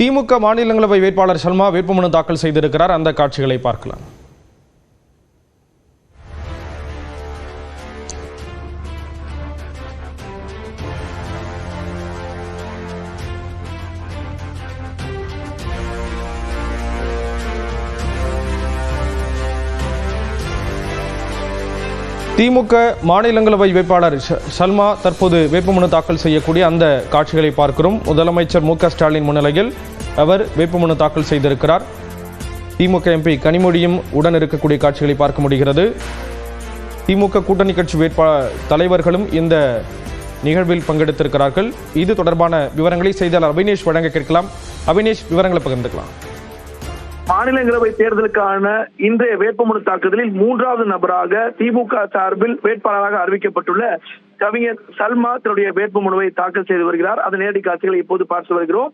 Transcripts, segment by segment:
திமுக மாநிலங்களவை வேட்பாளர் சல்மா வேட்புமனு தாக்கல் செய்திருக்கிறார். அந்த காட்சிகளை பார்க்கலாம். திமுக மாநிலங்களவை வேட்பாளர் ஷ- சல்மா தற்போது வேட்புமனு தாக்கல் செய்யக்கூடிய அந்த காட்சிகளை பார்க்கிறோம். முதலமைச்சர் மு க ஸ்டாலின் முன்னிலையில் அவர் வேட்புமனு தாக்கல் செய்திருக்கிறார். திமுக எம்பி கனிமொழியும் உடன் இருக்கக்கூடிய காட்சிகளை பார்க்க முடிகிறது. திமுக கூட்டணி கட்சி வேட்பா தலைவர்களும் இந்த நிகழ்வில் பங்கெடுத்திருக்கிறார்கள். இது தொடர்பான விவரங்களை செய்தியாளர் அபினேஷ் வழங்க கேட்கலாம். அபினேஷ் விவரங்களை பகிர்ந்துக்கலாம். மாநிலங்களவை தேர்தலுக்கான இன்றைய வேட்புமனு தாக்குதலில் மூன்றாவது நபராக திமுக சார்பில் வேட்பாளராக அறிவிக்கப்பட்டுள்ள கவிஞர் சல்மா தன்னுடைய வேட்புமனுவை தாக்கல் செய்து வருகிறார். அதன் நேரடி காட்சிகளை இப்போது பார்த்து வருகிறோம்.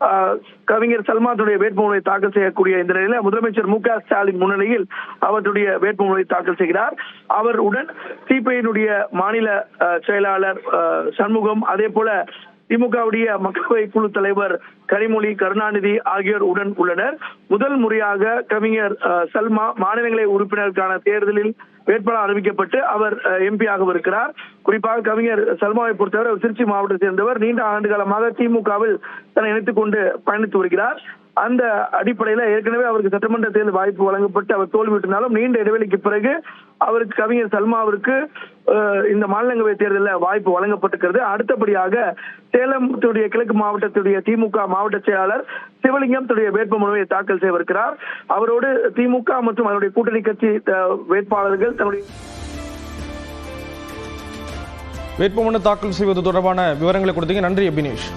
ஆஹ், கவிஞர் சல்மானுடைய வேட்புமனுவை தாக்கல் செய்யக்கூடிய இந்த நிலையில முதலமைச்சர் மு க ஸ்டாலின் முன்னிலையில் அவருடைய வேட்புமனுவை தாக்கல் செய்கிறார். அவருடன் சிபிஐனுடைய மாநில செயலாளர் சண்முகம் அதே போல திமுகவுடைய மக்களவை குழு தலைவர் கனிமொழி கருணாநிதி ஆகியோர் உடன் உள்ளனர். முதல் முறையாக கவிஞர் சல்மா மாநிலங்களவை உறுப்பினருக்கான தேர்தலில் வேட்பாளர் அறிவிக்கப்பட்டு அவர் எம்பி ஆகவிருக்கிறார் குறிப்பாக கவிஞர் சல்மாவை பொறுத்தவரை திருச்சி மாவட்டத்தை சேர்ந்தவர். நீண்ட ஆண்டு காலமாக திமுகவில் தன்னை இணைத்துக் கொண்டு பயணித்து வருகிறார். அந்த அடிப்படையில ஏற்கனவே அவருக்கு சட்டமன்ற தேர்தல் வாய்ப்பு வழங்கப்பட்டு அவர் தோல்வியிட்டிருந்தாலும் நீண்ட இடைவெளிக்கு பிறகு அவருக்கு கவிஞர் சல்மா அவருக்கு இந்த மாநிலங்களவை தேர்தலில் வாய்ப்பு வழங்கப்பட்டிருக்கிறது. அடுத்தபடியாக சேலத்துடைய கிழக்கு மாவட்டத்துடைய திமுக மாவட்ட செயலாளர் சிவலிங்கம் தன்னுடைய வேட்புமனுவை தாக்கல் செய்யவிருக்கிறார் அவரோடு திமுக மற்றும் அதனுடைய கூட்டணி கட்சி வேட்பாளர்கள் தன்னுடைய வேட்புமனு தாக்கல் செய்வது தொடர்பான விவரங்களை கொடுத்தீங்க. நன்றி அபினேஷ்.